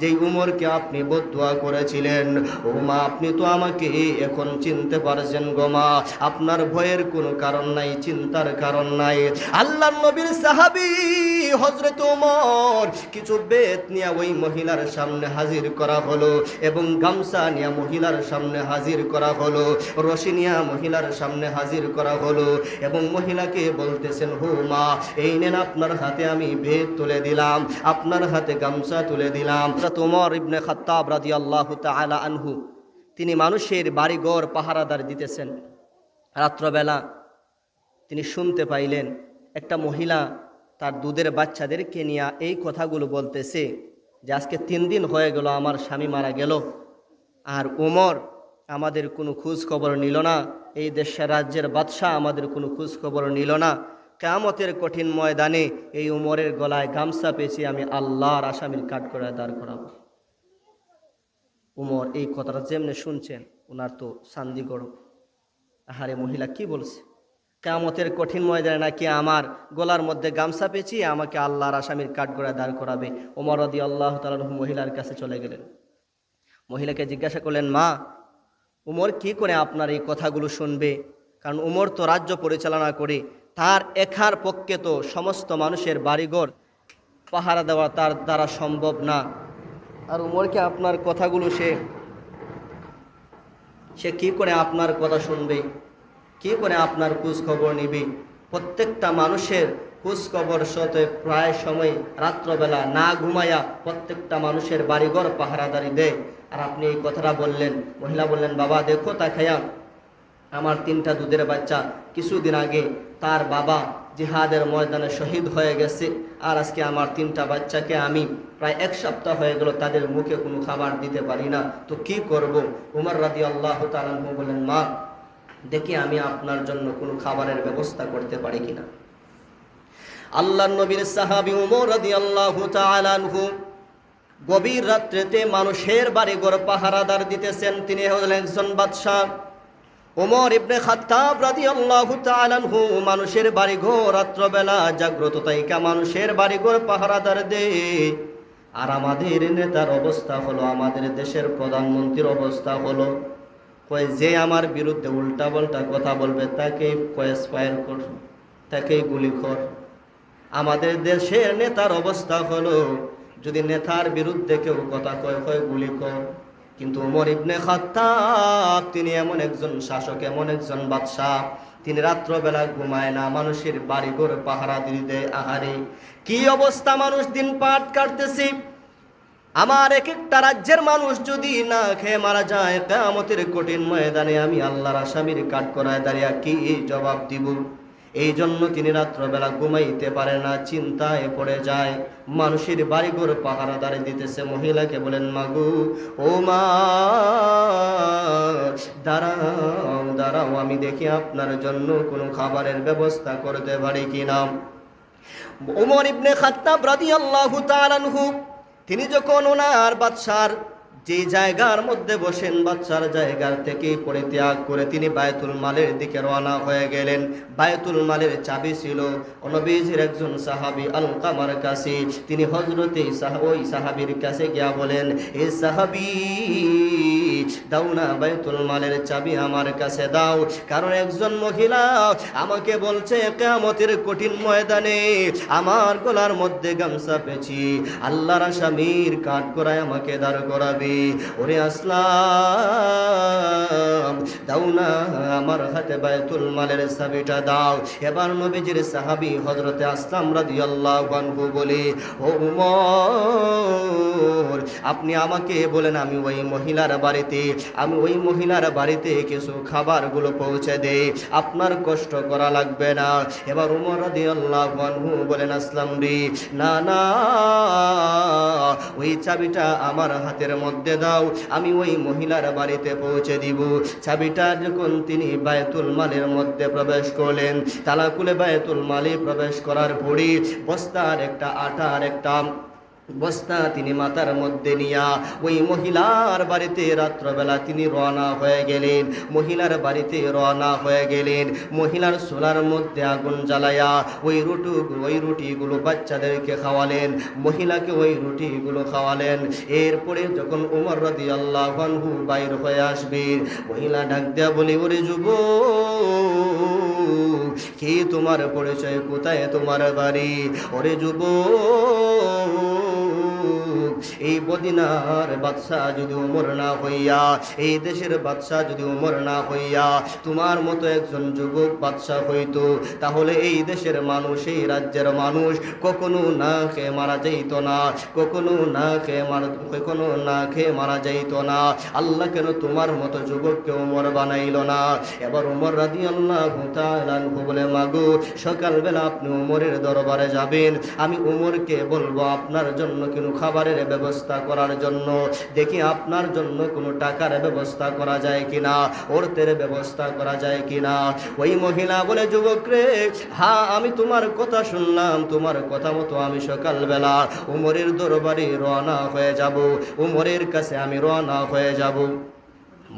যেই উমরকে আপনি বদুয়া করেছিলেন, ও মা, আপনি তো আমাকে এখন চিনতে পারছেন গো মা, আপনার ভয়ের কোনো কারণ নাই, চিন্তার কারণ নাই। আল্লাহ নবীর সাহাবি হজরত উমর কিছু বেত নিয়ে ওই মহিলার সামনে হাজির করা হলো এবং গামছা নিয়ে মহিলার সামনে হাজির করা হলো, রশি নিয়ে মহিলার সামনে হাজির করা হলো এবং মহিলাকে বলতেছেন, হো মা, এই নেন, আপনার হাতে আমি বেত তুলে দিলাম, আপনার হাতে গামছা তুলে দিলাম। তোমার ইবনে খাত্তাব রাদিয়াল্লাহু তাআলা আনহু, তিনি মানুষের বাড়িঘর পাহারাদার দিতেছেন। রাত্রবেলা তিনি শুনতে পাইলেন, একটা মহিলা তার দুধের বাচ্চাদেরকে নিয়ে এই কথাগুলো বলতেছে যে, আজকে তিন দিন হয়ে গেল, আমার স্বামী মারা গেল। আর উমর আমাদের কোনো খোঁজ খবর নিল না। এই দেশের রাজ্যের বাদশাহ আমাদের কোনো খোঁজ খবর নিল না। কেয়ামতের কঠিন ময়দানে এই উমরের গলায় গামছা পেয়েছি আমি আল্লাহর আসামির কাঠ করে দাঁড় করাবো। উমর এই কথাটা যেমনি শুনছেন ওনার তো সান্দি গরম। আহারে মহিলা, কি বলছে? কেয়ামতের কঠিন ময়দানে নাকি আমার গলার মধ্যে গামছা পেঁচি আমাকে আল্লাহর আসামির কাঠগড়ায় দাঁড় করাবে? ওমর রদি আল্লাহ তালু মহিলার কাছে চলে গেলেন। মহিলাকে জিজ্ঞাসা করলেন, মা, উমর কি করে আপনার এই কথাগুলো শুনবে? কারণ উমর তো রাজ্য পরিচালনা করে তার একার পক্ষে তো সমস্ত মানুষের বাড়িঘর পাহারা দেওয়া তার দ্বারা সম্ভব না। আর উমরকে আপনার কথাগুলো সে সে কি করে আপনার কথা শুনবে? কি করে আপনার খবর নিবে? প্রত্যেকটা মানুষের খবর সাথে প্রায় সময় রাত্রবেলা না ঘুমায়া প্রত্যেকটা মানুষের বাড়িঘর পাহারাদারি দেয়। আর আপনি এই কথাটা বললেন, মহিলা বললেন, বাবা, দেখো তাকাইয়া আমার তিনটা দুধের বাচ্চা কিছুদিন আগে তার বাবা জিহাদের ময়দানে শহীদ হয়ে গেছে। আর আজকে আমার তিনটা বাচ্চাকে আমি প্রায় এক সপ্তাহ হয়ে গেল তাদের মুখে কোনো খাবার দিতে পারি না। তো কি করব? উমর রাদি আল্লাহ তালু বলেন, মা, দেখি আমি আপনার জন্য কোনো খাবারের ব্যবস্থা করতে পারি কিনা। আল্লাহ নবীর সাহাবি উমর রাদি আল্লাহ তালু গভীর রাত্রেতে মানুষের বাড়ি ঘর পাহারাদার দিতেছেন। তিনি হলেন একজন বাদশাহ। ওমর ইবনে খাত্তাব রাদিয়াল্লাহু তাআলা আনহু, মানুষের বাড়ি ঘর রাত্রবেলা জাগ্রত তাইকা মানুষের বাড়ি ঘর পাহারাদার দে। আর আমাদের নেতার অবস্থা হলো, আমাদের দেশের প্রধানমন্ত্রীর অবস্থা হলো, কয় যে আমার বিরুদ্ধে উল্টা পাল্টা কথা বলবে তাকে কয়েস ফায়ার কর, তাকেই গুলি কর। আমাদের দেশের নেতার অবস্থা হলো, যদি নেতার বিরুদ্ধে কেউ কথা কয় কয় গুলি কর। কিন্তু উমর ইবনে খাত্তাব, তিনি এমন একজন শাসক, এমন একজন বাদশাহ। তিনি রাত্রবেলা ঘুমায় না, মানুষের বাড়ি ঘর পাহারা দিতে আহারে। কি অবস্থা মানুষ, দিন পাট কাটতেছি। আমার এক একটা রাজ্যের মানুষ যদি না খেয়ে মারা যায়, কেয়ামতের কঠিন ময়দানে আমি আল্লাহর আসামির কাঠ করায় দাঁড়িয়ে কি জবাব দিব? এই জন্য তিনি রাত্রবেলা ঘুমাইতে পারে না, চিন্তায় পড়ে যায়। মানুষের বাড়িঘর পাহারা দাঁড়িয়ে দিতেছে, মহিলাকে বলেন, মাগু, ও মা, দাঁড়াও দাঁড়াও, আমি দেখি আপনার জন্য কোনো খাবারের ব্যবস্থা করতে পারি কিনা। উমর ইবনে খাত্তাব রাদিয়াল্লাহু তাআলা তিনি যখন ওনার বাদশার যে জায়গার মধ্যে বসেন, বাচ্চার জায়গার থেকে পরিত্যাগ করে তিনি বায়তুল মালের দিকে রওনা হয়ে গেলেন। বায়তুল মালের চাবি ছিল অনবীজের একজন সাহাবি আল কামার কাছে। তিনি হজরতে ওই সাহাবির কাছে গিয়া বলেন, এ সাহাবি দাও না বাইতুল মালের চাবি আমার কাছে দাও, কারণ একজন মহিলা আমাকে বলছে, কেয়ামতের কঠিন ময়দানে আমার গলার মধ্যে গামছা পেছি আল্লাহর আসামির কাঠ করায় আমাকে দাঁড় করাবে। ওরে আসলাম, দাও না আমার হাতে বাইতুল মালের চাবিটা দাও। এবার নবীজির সাহাবি হজরতে আসলাম রাদিয়াল্লাহু আনহু বলে, ও উমর, আপনি আমাকে বলেন, আমি ওই মহিলার বাড়িতে আমি ওই মহিলার বাড়িতে কিছু খাবারগুলো পৌঁছে দেই আপনার কষ্ট করা লাগবে না। এবার উমর রাদিয়াল্লাহু আনহু বলেন, আসলাম রে, না ওই চাবিটা আমার হাতের মধ্যে দাও, আমি ওই মহিলার বাড়িতে পৌঁছে দিব। চাবিটা যখন তিনি বায়তুল মালের মধ্যে প্রবেশ করলেন, তালাকুলে বায়তুল মালে প্রবেশ করার পরই বস্তার একটা আটার একটা বস্তা তিনি মাথার মধ্যে নিয়া, ওই মহিলার বাড়িতে রাত্রবেলা তিনি রওনা হয়ে গেলেন। মহিলার বাড়িতে রওনা হয়ে গেলেন। মহিলার সোলার মধ্যে আগুন জ্বালায়া ওই রুটু, ওই রুটিগুলো বাচ্চাদেরকে খাওয়ালেন। মহিলাকে ওই রুটিগুলো খাওয়ালেন। এরপরে যখন উমর রদি আল্লাহ বাইর হয়ে আসবেন মহিলা ডাক দেয়া বলি, ওরে যুব কি তোমার পরিচয়? কোথায় তোমার বাড়ি? ওরে যুব এই বদিনার বাদশাহ যদি উমর না হইয়া, এই দেশের বাদশাহ যদি উমর না হইয়া, তোমার মতো একজন যুবক বাদশাহ হইতো, তাহলে এই দেশের মানুষ, এই রাজ্যের মানুষ কখনো না খেয়ে মারা যাইত না, কখনো না খেয়ে মারা, কখনো না খেয়ে মারা যাইত না। আল্লাহ কেন তোমার মতো যুবককে উমর বানাইল না? এবার উমর রাদি আল্লাহ বলে, মাগো, সকালবেলা আপনি উমরের দরবারে যাবেন, আমি উমরকে বলব, আপনার জন্য কোনো খাবারের ব্যবস্থা করার জন্য। দেখি আপনার জন্য কোনো টাকার ব্যবস্থা করা যায় কিনা, অর্থের ব্যবস্থা করা যায় কিনা। ওই মহিলা বলে, যুবক রে হ্যাঁ আমি তোমার কথা শুনলাম, তোমার কথা মতো আমি সকালবেলা উমরের দরবারে রওনা হয়ে যাব, উমরের কাছে আমি রওনা হয়ে যাব।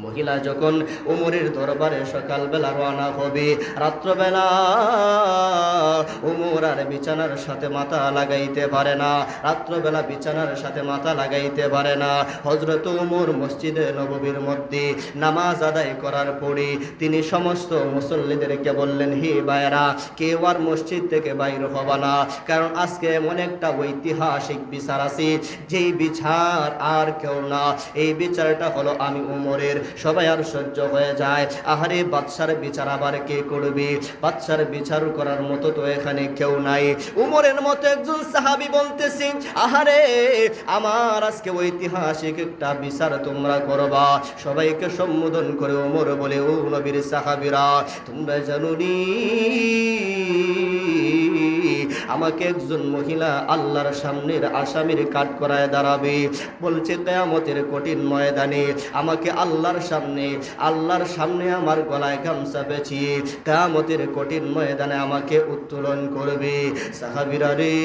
মহিলা যখন উমরের দরবারে সকালবেলা রওনা হবে, রাত্রবেলা উমর আর বিছানার সাথে মাথা লাগাইতে পারে না, রাত্রবেলা বিছানার সাথে মাথা লাগাইতে পারে না। হজরত উমর মসজিদে নববীর মধ্যে নামাজ আদায় করার পরে তিনি সমস্ত মুসল্লিদেরকে বললেন, হে বায়রা কেউ আর মসজিদ থেকে বাইর হবা না, কারণ আজকে এমন একটা ঐতিহাসিক বিচার আছে, যেই বিচার আর কেউ না। এই বিচারটা হলো আমি উমরের সবাই আর সহ্য হয়ে যায়। আহারে, বাদশার বিচার আবার কে করবে? বাদশার বিচার করার মতো তো এখানে কেউ নাই। উমরের মতো একজন সাহাবি বলতেছি, আহারে, আমার আজকে ঐতিহাসিক একটা বিচার তোমরা করবা। সবাইকে সম্বোধন করে উমর বলে, ও নবীর সাহাবিরা, তোমরা জানুনি আমাকে একজন মহিলা আল্লাহর সামনের আসামির কাঠ করায় দাঁড়াবে। বলছে, কেয়ামতের কঠিন ময়দানে আমাকে আল্লাহর সামনে আল্লাহর সামনে আমার গলায় গামছা পেঁচিয়ে কেয়ামতের কঠিন ময়দানে আমাকে উত্তোলন করবে। সাহাবিরা রে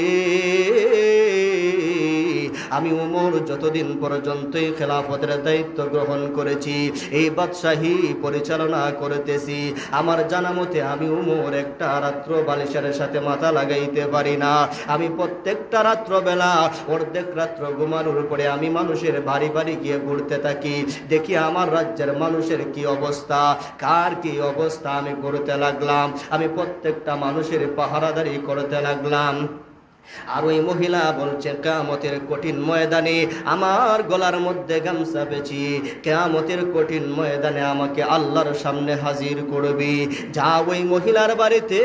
আমি উমর যতদিন পর্যন্তই খেলাফতের দায়িত্ব গ্রহণ করেছি, এই বাদশাহী পরিচালনা করতেছি। আমার জানা মতে আমি উমর একটা রাত্র বালিশের সাথে মাথা লাগাইতে পারি না। আমি প্রত্যেকটা রাত্র বেলা অর্ধেক রাত্র ঘুমানোর পরে আমি মানুষের বাড়ি বাড়ি গিয়ে ঘুরতে থাকি। দেখি আমার রাজ্যের মানুষের কি অবস্থা, কার কি অবস্থা আমি করতে লাগলাম। আমি প্রত্যেকটা মানুষের পাহারাদারি করতে লাগলাম। আর ওই মহিলা বলছে, কেয়ামতের কঠিন ময়দানে আমার গলার মধ্যে গামছা পেছি কেয়ামতের কঠিন ময়দানে আমাকে আল্লাহর সামনে হাজির করবি। যা ওই মহিলার বাড়িতে,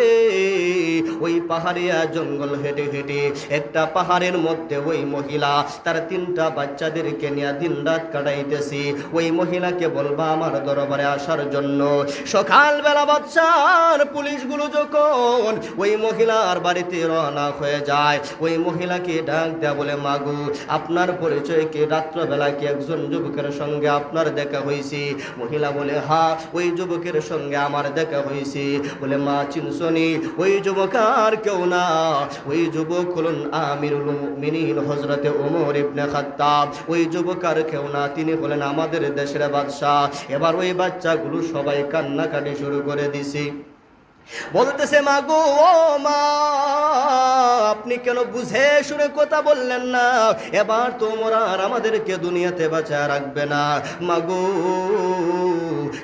ওই পাহাড়িয়া জঙ্গল হেঁটে হেঁটে, একটা পাহাড়ের মধ্যে ওই মহিলা তার তিনটা বাচ্চাদেরকে নিয়ে দিন রাত কাটাইতেছি। ওই মহিলাকে বলবা, আমার দরবারে আসার জন্য সকালবেলা বাচ্চার পুলিশগুলো যখন ওই মহিলার বাড়িতে রওনা হয়ে যায় ওই মহিলাকে ডাক দেয়া বলে মাগু আপনার পরিচয় কি? রাত্রবেলা কি একজন যুবকের সঙ্গে আপনার দেখা হয়েছে? মহিলা বলে, হা, ওই যুবকের সঙ্গে আমার দেখা হয়েছে। বলে, মা, চিনসনি, ওই যুবক আর কেউ না। ওই যুবক হলেন আমিরুল মুমিনিন হজরতে ওমর ইবনে খাত্তাব। ওই যুবক আর কেউ না, তিনি হলেন আমাদের দেশের বাদশাহ। এবার ওই বাচ্চাগুলো সবাই কান্নাকাটি শুরু করে দিছি। বলতেছে মা ও মা, আপনি কেন বুঝে শুনে কথা বললেন না? এবার তোমরা আর আমাদেরকে দুনিয়াতে বাঁচা রাখবে না। মাগো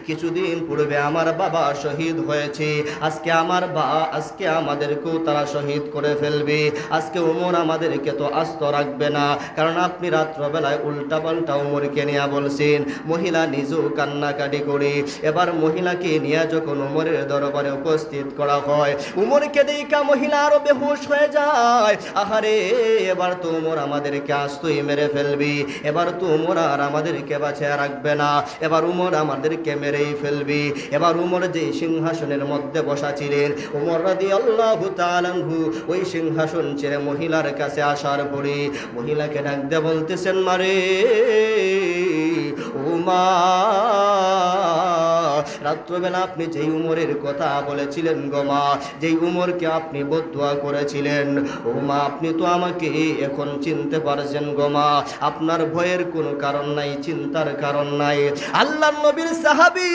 কিছুদিন পূর্বে আমার বাবা শহীদ হয়েছে। আজকে আমার বা, আজকে আমাদেরকেও তারা শহীদ করে ফেলবে। আজকে উমর আমাদেরকে তো আস্ত রাখবে না। কারণ আপনি রাত্রবেলায় উল্টা পাল্টা উমরকে নিয়ে বলছেন, মহিলা নিজেও কান্নাকাটি করে। এবার মহিলাকে নিয়ে যখন উমরের দরবারে উপস্থিত করা হয়, উমরকে দেখা মহিলা আরও বেহুশ হয়ে যায়। আহারে, এবার তো উমর আমাদেরকে আস্তই মেরে ফেলবি। এবার তো উমর আর আমাদেরকে বাঁচিয়ে রাখবে না। এবার উমর আমাদেরকে মেরেই ফেলবি। এবার উমর যে সিংহাসনের মধ্যে বসা ছিলেন, উমর রাদি আল্লাহ তালু ওই সিংহাসন ছেড়ে মহিলার কাছে আসার পরে মহিলাকে ডাকতে বলতেছেন, মারে ও মা রাত্রবেলা আপনি যেই উমরের কথা বলেছিলেন গো মা, যেই উমরকে আপনি বদুয়া করেছিলেন, ও আপনি তো আমাকে এখন চিনতে পারছেন গো মা, আপনার ভয়ের কোনো কারণ নাই, চিন্তার কারণ নাই। আল্লাহ নবীর সাহাবি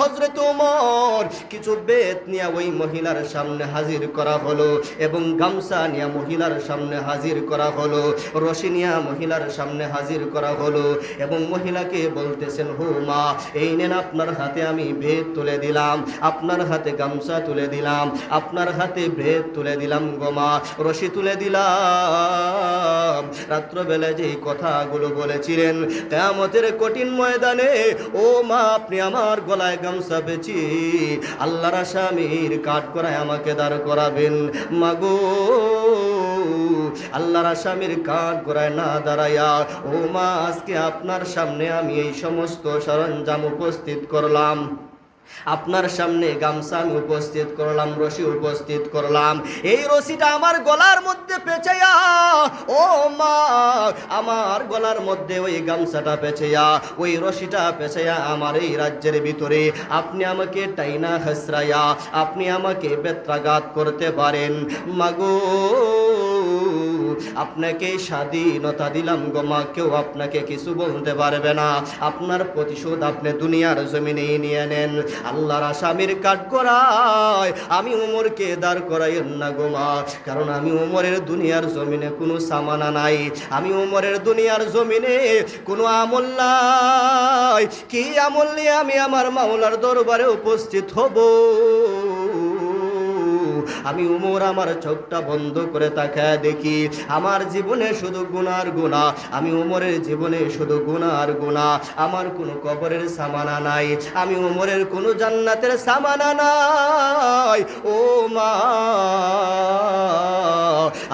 হজরত উমর কিছু বেত নিয়ে ওই মহিলার সামনে হাজির করা হলো এবং গামছা নিয়ে মহিলার সামনে হাজির করা হলো, রশি নিয়ে মহিলার সামনে হাজির করা হলো এবং মহিলাকে বলতেছেন হো মা, এই নেন আপনার হাতে আমি বেদ তুলে দিলাম। আপনার হাতে গামছা তুলে দিলাম। আপনার হাতে বেদ তুলে দিলাম গোমা রশি তুলে দিলাম। রাত্রবেলায় যেই কথাগুলো বলেছিলেন, কেয়ামতের কঠিন ময়দানে, ও মা, আপনি আমার গলায় গামছা পেছি আল্লাহর আসামির কাঠ করায় আমাকে দাঁড় করাবেন। মাগো আল্লাহর আসামির কাঠ করায় না দাঁড়াইয়া, ও মা, আজকে আপনার সামনে আমি এই সমস্ত সরঞ্জাম উপস্থিত করলাম। আপনার সামনে গামছা আমি উপস্থিত করলাম, রশি উপস্থিত করলাম। এই রশিটা আমার গলার মধ্যে পেঁচাইয়া, ও মা, আমার গলার মধ্যে ওই গামছাটা পেঁচাইয়া, ওই রশিটা পেঁচাইয়া আমার এই রাজ্যের ভিতরে। আপনি আমাকে টাইনা হেসরাইয়া, আপনি আমাকে বেত্রাঘাত করতে পারেন। মাগো আপনাকে স্বাধীনতা দিলাম গো মা, কেউ আপনাকে কিছু বলতে পারবে না। আপনার প্রতিশোধ আপনি দুনিয়ার জমিনে নিয়ে নেন। আল্লাহর আসামির কাঠ করায় আমি উমরকে দাঁড় করাইয়েন না গো মা, কারণ আমি উমরের দুনিয়ার জমিনে কোনো সামানা নাই। আমি উমরের দুনিয়ার জমিনে কোনো আমল নাই। কি আমল নিয়ে আমি আমার মাওলার দরবারে উপস্থিত হব? আমি উমর আমার চোখটা বন্ধ করে তাকায় দেখি, আমার জীবনে শুধু গুনার গুণা আমি উমরের জীবনে শুধু গুনার গুণা আমার কোনো কবরের সামানা নাই, আমি উমরের কোনো জান্নাতের সামানা নাই, ও মা,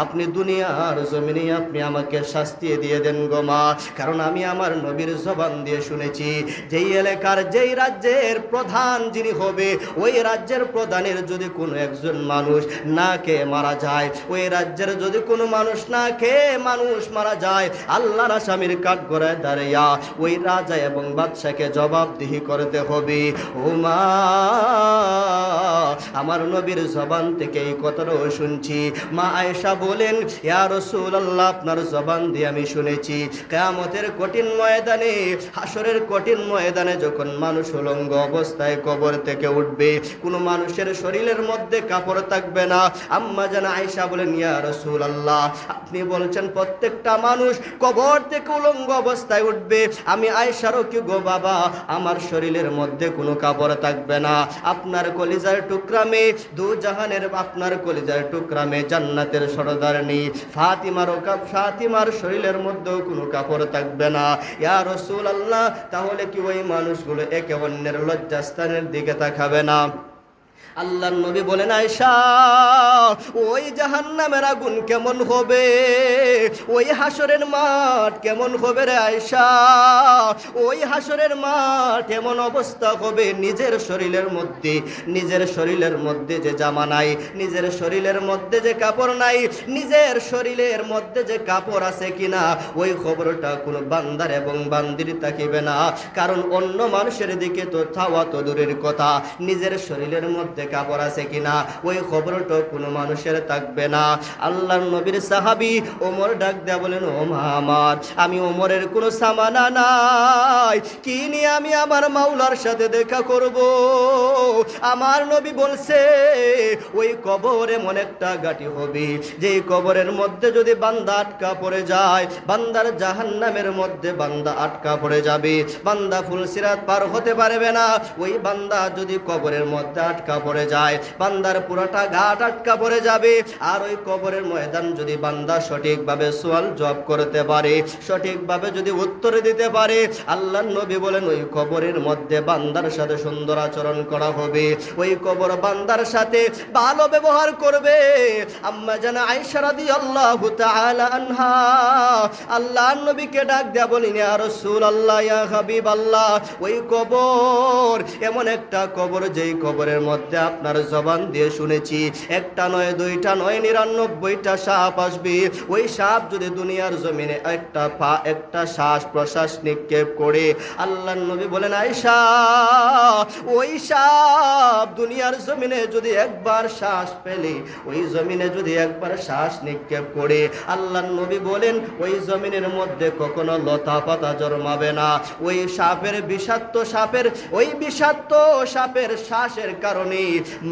আপনি দুনিয়ার জমিনে আপনি আমাকে শাস্তি দিয়ে দেন গো মা, কারণ আমি আমার নবীর জবান দিয়ে শুনেছি, যেই এলাকার, যেই রাজ্যের প্রধান যিনি হবে, ওই রাজ্যের প্রধানের যদি কোনো একজন মানুষ না খেয়ে মারা যায়। ওই রাজ্যের যদি কোনো মানুষ না খেয়ে মানুষ মারা যায়, আল্লাহর আসামির কাঠ গড়ায় দাঁড়িয়া ওই রাজা এবং বাদশাকে জবাবদিহি করতে হবে। ও আমার নবীর জবান থেকে এই কথাটাও শুনছি। মা আয়েশা বলেন, ইয়া রসুল আল্লাহ আপনার জবান দিয়ে আমি শুনেছি, কেয়ামতের কঠিন ময়দানে হাসরের কঠিন ময়দানে যখন মানুষ উলঙ্গ অবস্থায় কবর থেকে উঠবে, কোনো মানুষের শরীরের মধ্যে কাপড় থাকবে না। আম্মা যেন আয়েশা বলেন, ইয়া রসুল আল্লাহ আপনি বলছেন প্রত্যেকটা মানুষ কবর থেকে উলঙ্গ অবস্থায় উঠবে। আমি আয়েশারও কি গো বাবা, আমার শরীরের মধ্যে কোনো কাপড় থাকবে না। আপনার কলিজার টুকরামে, দু জাহানের আপনার কলিজার টুকরামে জান্নাতের সরদারনি ফাতিমারও কাপ, ফাতিমার শরীরের মধ্যেও কোনো কাপড় থাকবে না। ইয়া রসুল আল্লাহ তাহলে কি ওই মানুষগুলো একে অন্যের লজ্জাস্থানের দিকে তাকাবে না? আল্লাহ নবী বলেন আয়সা ওই জাহান্নামের আগুন কেমন হবে? ওই হাসরের মাঠ কেমন হবে রে আয়সা ওই হাসরের মাঠ এমন অবস্থা হবে? নিজের শরীরের মধ্যে, নিজের শরীরের মধ্যে যে জামা নাই, নিজের শরীরের মধ্যে যে কাপড় নাই, নিজের শরীরের মধ্যে যে কাপড় আছে কিনা, ওই খবরটা কোনো বান্দার এবং বান্দির তাকিবে না। কারণ অন্য মানুষের দিকে তো চাওয়া তো দূরের কথা। নিজের শরীরের মধ্যে কাপড় আছে কিনা, ওই খবরটা কোনো মানুষের থাকবে না। আল্লাহর নবীর সাহাবি ওমর ডাক দেয়া বলেন, ও মা আমার, আমি ওমরের কোনো সামানা নাই। কি নিয়ে আমি আমার মাওলার সাথে দেখা করব? আমার নবী বলছে, ওই কবর এমন একটা গাটি হবে। যে কবরের মধ্যে যদি বান্দা আটকা পড়ে যায়, বান্দার জাহান্নামের মধ্যে বান্দা আটকা পড়ে যাবে। বান্দা ফুলসিরাত পার হতে পারবে না। ওই বান্দা যদি কবরের মধ্যে আটকা যায়, বান্দার পুরোটা ঘাট আটকা পড়ে যাবে। আর ওই কবরের ময়দান যদি বান্দা সঠিকভাবে সোয়াল জব করতে পারে, সঠিকভাবে যদি উত্তর দিতে পারে আল্লাহ নবী বলেন, ওই কবরের মধ্যে বান্দার সাথে সুন্দর আচরণ করা হবে। ওই কবর বান্দার সাথে ভালো ব্যবহার করবে। আম্মা যেন আইসারাদি আল্লাহ আনহা আল্লাহ নবীকে ডাক দেয়া বলিনি আর সুল আল্লাহ হাবিব আল্লাহ ওই কবর এমন একটা কবর, যেই কবরের মধ্যে মধ্যে আপনার জবান দিয়ে শুনেছি। একটা নয়, দুইটা নয়, নিরানব্বইটা সাপ আসবে। ওই সাপ যদি দুনিয়ার জমিনে একটা পা একটা শ্বাস প্রশ্বাস নিক্ষেপ করে আল্লাহ নবী বলেন আয়সা ওই সাপ দুনিয়ার জমিনে যদি একবার শ্বাস পেলে ওই জমিনে যদি একবার শ্বাস নিক্ষেপ করে আল্লাহ নবী বলেন, ওই জমিনের মধ্যে কখনো লতা পাতা জন্মাবে না। ওই সাপের বিষাক্ত সাপের, ওই বিষাক্ত সাপের শ্বাসের কারণে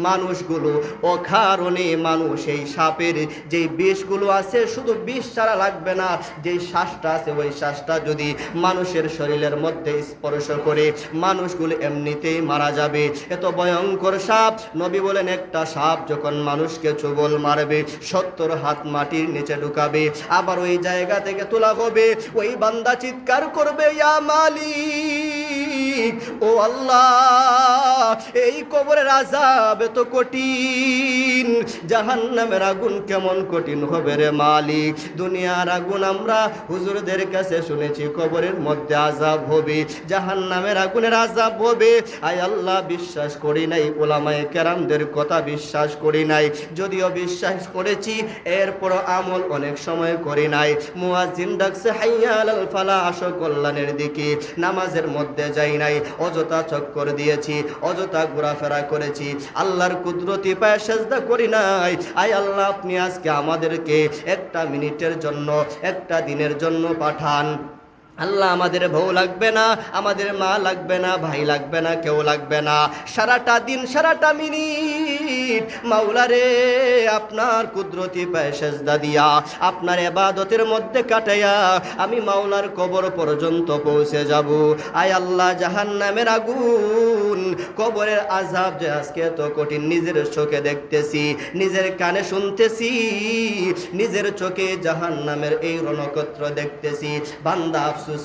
মানুষগুলো অকারণে মানুষ এই সাপের যেই বিষগুলো আছে, শুধু বিষ ছাড়া লাগবে না যেই শ্বাসটা আছে ওই শ্বাসটা যদি মানুষের শরীরের মধ্যে স্পর্শ করে, মানুষগুলো এমনিতেই মারা যাবে। এত ভয়ঙ্কর সাপ। নবী বলেন, একটা সাপ যখন মানুষকে চুবল মারবে, সত্তর হাত মাটির নিচে ঢুকাবে, আবার ওই জায়গা থেকে তোলা হবে, ওই বান্দা চিৎকার করবে, ইয়া মালিক, ও আল্লাহ, এই কবরের আজাব এত কঠিন। জাহান্নামের আগুন কেমন কঠিন হবে রে মালিক? দুনিয়ার আগুন আমরা হুজুরদের কাছে শুনেছি, কবরের মধ্যে আজাব হবে, জাহান্নামের আগুনের আজাব হবে। আয় আল্লাহ, বিশ্বাস করি নাই, ওলামায়ে কেরামদের কথা বিশ্বাস করি নাই। যদিও বিশ্বাস করেছি এরপর আমল অনেক সময় করি নাই। মুয়াজ্জিন ডাকছে, হাইয়া আলাল ফালা, আসো কল্যাণের দিকে। নামাজের মধ্যে যাই নাই, অযথা চক্কর দিয়েছি, অযথা ঘোরাফেরা করেছি আল্লাহর কুদরতি পায়ে সেজদা করি নাই। আয় আল্লাহ, আপনি আজকে আমাদেরকে একটা মিনিটের জন্য, একটা দিনের জন্য পাঠান। আল্লাহ আমাদের বউ লাগবে না, আমাদের মা লাগবে না, ভাই লাগবে না, কেউ লাগবে না। সারাটা দিন, সারাটা মিনিট মাওলারে আপনার কুদরতি পায়ে দিয়া, আপনার এবাদতের মধ্যে কাটাইয়া আমি মাওলার কবর পর্যন্ত পৌঁছে যাব। আয় আল্লাহ জাহান নামের আগুন, কবরের আজাব যে আজকে এত কঠিন, নিজের চোখে দেখতেছি, নিজের কানে শুনতেছি, নিজের চোখে জাহান নামের এই রণকত্র দেখতেছি। বান্দা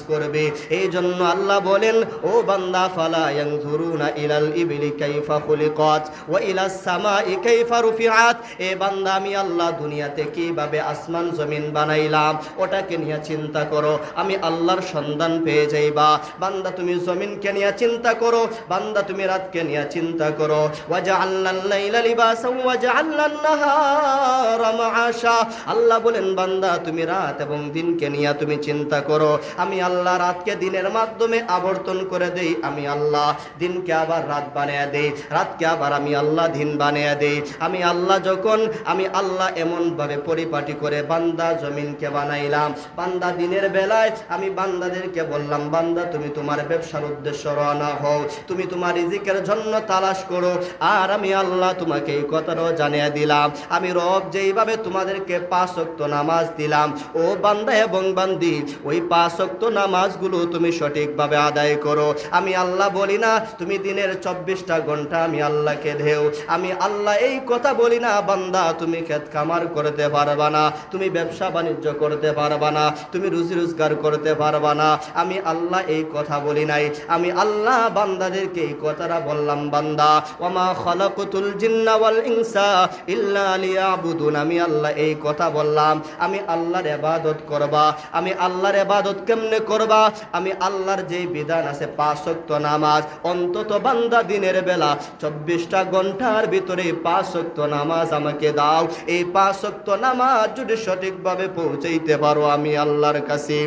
করবে। এই জন্য আল্লাহ বলেন, ও বান্দা, ফালা ইয়ানজুরুনা ইলাল ইবলি কাইফা খুলিকাত ওয়া ইলাস সামাই কাইফা রুফিআত। এ বান্দা, আমি আল্লাহ দুনিয়াতে কীভাবে আসমান, জমিন বানাইলাম, ওটাকে নিয়ে চিন্তা করো। আমি আল্লাহর সন্ধান পেয়ে যাইবা। বান্দা, তুমি জমিনকে নিয়ে চিন্তা করো। বান্দা, তুমি রাতকে নিয়ে চিন্তা করো। ওয়াজআলনাল লাইলা লিবাসাও ওয়াজআলনান নাহারা মাআশা। আল্লাহ বলেন, বান্দা, তুমি রাত এবং দিনকে নিয়ে তুমি চিন্তা করো। আমি আল্লাহ রাতকে দিনের মাধ্যমে আবর্তন করে দেই, আমি আল্লাহ দিনকে আবার রাত বানিয়ে দেই, রাতকে আবার আমি আল্লাহ দিন বানিয়ে দেই। আমি আল্লাহ যখন, আমি আল্লাহ এমনভাবে পরিপাটি করে বান্দা জমিনকে বানাইলাম। বান্দা দিনের বেলায় আমি বান্দাদেরকে বললাম, বান্দা তুমি তোমার ব্যবসার উদ্দেশ্য রওনা হও, তুমি তোমার রিজিকের জন্য তালাশ করো, আর আমি আল্লাহ তোমাকে এই কথাটাও জানিয়ে দিলাম। আমি রব যেইভাবে তোমাদেরকে পাঁচ ওয়াক্ত নামাজ দিলাম, ও বান্দা এবং বান্দি, ওই পাঁচ ওয়াক্ত নামাজগুলো তুমি সঠিকভাবে আদায় করো। আমি আল্লাহ বলি না, তুমি দিনের চব্বিশটা ঘণ্টা আমি আল্লাহকে দেও আমি আল্লাহ এই কথা বলি না, বান্দা, তুমি ক্ষেত কামার করতে পারবা না, তুমি ব্যবসা বাণিজ্য করতে পারবা না, তুমি রুজি রোজগার করতে পারবা না। আমি আল্লাহ এই কথা বলি নাই। আমি আল্লাহ বান্দাদেরকে এই কথাটা বললাম, বান্দা, ওমা খলাকুতুল জিন্না ওয়াল ইনসা ইল্লা লিয়াবুদুন। আমি আল্লাহ এই কথা বললাম। আমি আল্লাহর ইবাদত করবা। আমি আল্লাহর ইবাদত কেমনে করবা। আমি আল্লাহর যে বিধান আছে, পাঁচ নামাজ, অন্তত বান্দা দিনের বেলা চব্বিশটা ঘণ্টার ভিতরে পাঁচ ওয়াক্ত নামাজ আমাকে দাও। এই পাঁচ নামাজ যদি সঠিকভাবে পৌঁছাইতে পারো আমি আল্লাহর কাছে।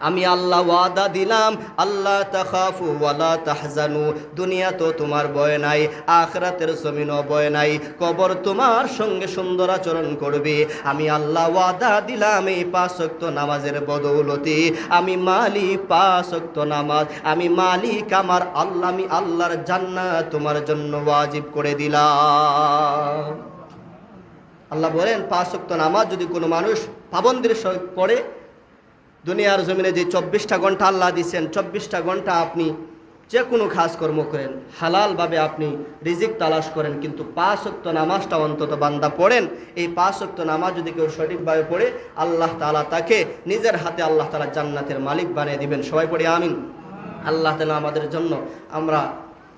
আমি আল্লাহ ওয়াদা দিলাম, আল্লাহ তাখাফু ওয়ালা তাহজানু। দুনিয়া তো তোমার বয় নাই, আখরাতের জমিনও বয় নাই, কবর তোমার সঙ্গে সুন্দর আচরণ করবে। আমি আল্লাহ ওয়াদা দিলাম এই পাঁচক্ত নামাজের বদৌলতি। আমি মালিক পাঁচক্ত নামাজ। আমি মালিক, আমার আল্লাহ, আমি আল্লাহর জান্নাত তোমার জন্য ওয়াজিব করে দিলাম। আল্লাহ বলেন পাঁচক্ত নামাজ যদি কোনো মানুষ পাবন্দির সহিত পড়ে দুনিয়ার জমিনে যে চব্বিশটা ঘণ্টা আল্লাহ দিচ্ছেন চব্বিশটা ঘণ্টা আপনি যে কোনো কাজকর্ম করেন, হালালভাবে আপনি রিজিক তালাশ করেন, কিন্তু পাঁচ অক্ত নামাজটা অন্তত বান্দা পড়েন। এই পাঁচ অক্ত নামাজ যদি কেউ সঠিকভাবে পড়ে, আল্লাহ তালা তাকে নিজের হাতে আল্লাহ তালা জান্নাতের মালিক বানিয়ে দিবেন। সবাই পড়ে আমিন। আল্লাহ তালা আমাদের জন্য আমরা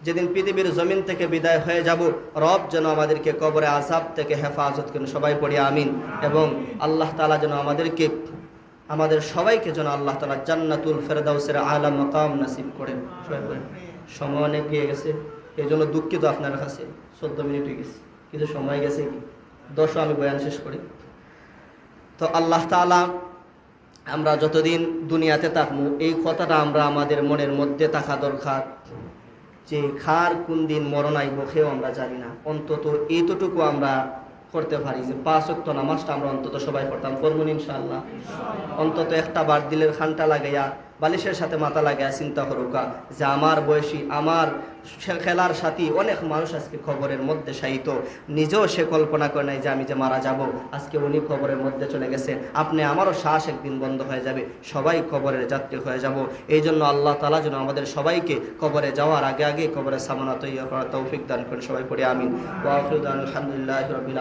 যেদিন পৃথিবীর জমিন থেকে বিদায় হয়ে যাব, রব যেন আমাদেরকে কবরে আজাব থেকে হেফাজত করেন। সবাই পড়ি আমিন। এবং আল্লাহ তালা যেন আমাদেরকে আমাদের সবাইকে যেন আল্লাহ তালা জান্নাতুল ফেরদাউসের আলা মকাম নাসিব করেন। বলেন, সময় অনেক গিয়ে গেছে এই জন্য দুঃখিত আপনার কাছে, চোদ্দ মিনিট হয়ে গেছে কিছু সময় গেছে কি? দশও আমি বয়ান শেষ করি। তো আল্লাহ তাআলা আমরা যতদিন দুনিয়াতে থাকব, এই কথাটা আমরা আমাদের মনের মধ্যে থাকা দরকার যে খার কোন দিন মরণ আইব খেয়েও আমরা জানি না। অন্তত এইতটুকু আমরা করতে পারি যে পাঁচ অক্ত নামাজটা আমরা অন্তত সবাই পড়তাম করব ইনশাআল্লাহ। অন্তত একটা বার দিলের খানটা লাগাইয়া, বালিশের সাথে মাথা লাগাইয়া চিন্তা করুকা যে আমার বয়সী, আমার খেলার সাথী অনেক মানুষ আজকে খবরের মধ্যে সাহিত নিজেও সে কল্পনা করে নাই যে আমি যে মারা যাব, আজকে উনি খবরের মধ্যে চলে গেছে। আপনি আমারও শ্বাস একদিন বন্ধ হয়ে যাবে, সবাই খবরের যাত্রী হয়ে যাব। এই জন্য আল্লাহ তালা যেন আমাদের সবাইকে কবরে যাওয়ার আগে আগে কবরে সামানা তৈরি করার তৌফিক দান করেন। সবাই পড়ে আমিন। আলহামদুলিল্লাহ রবিল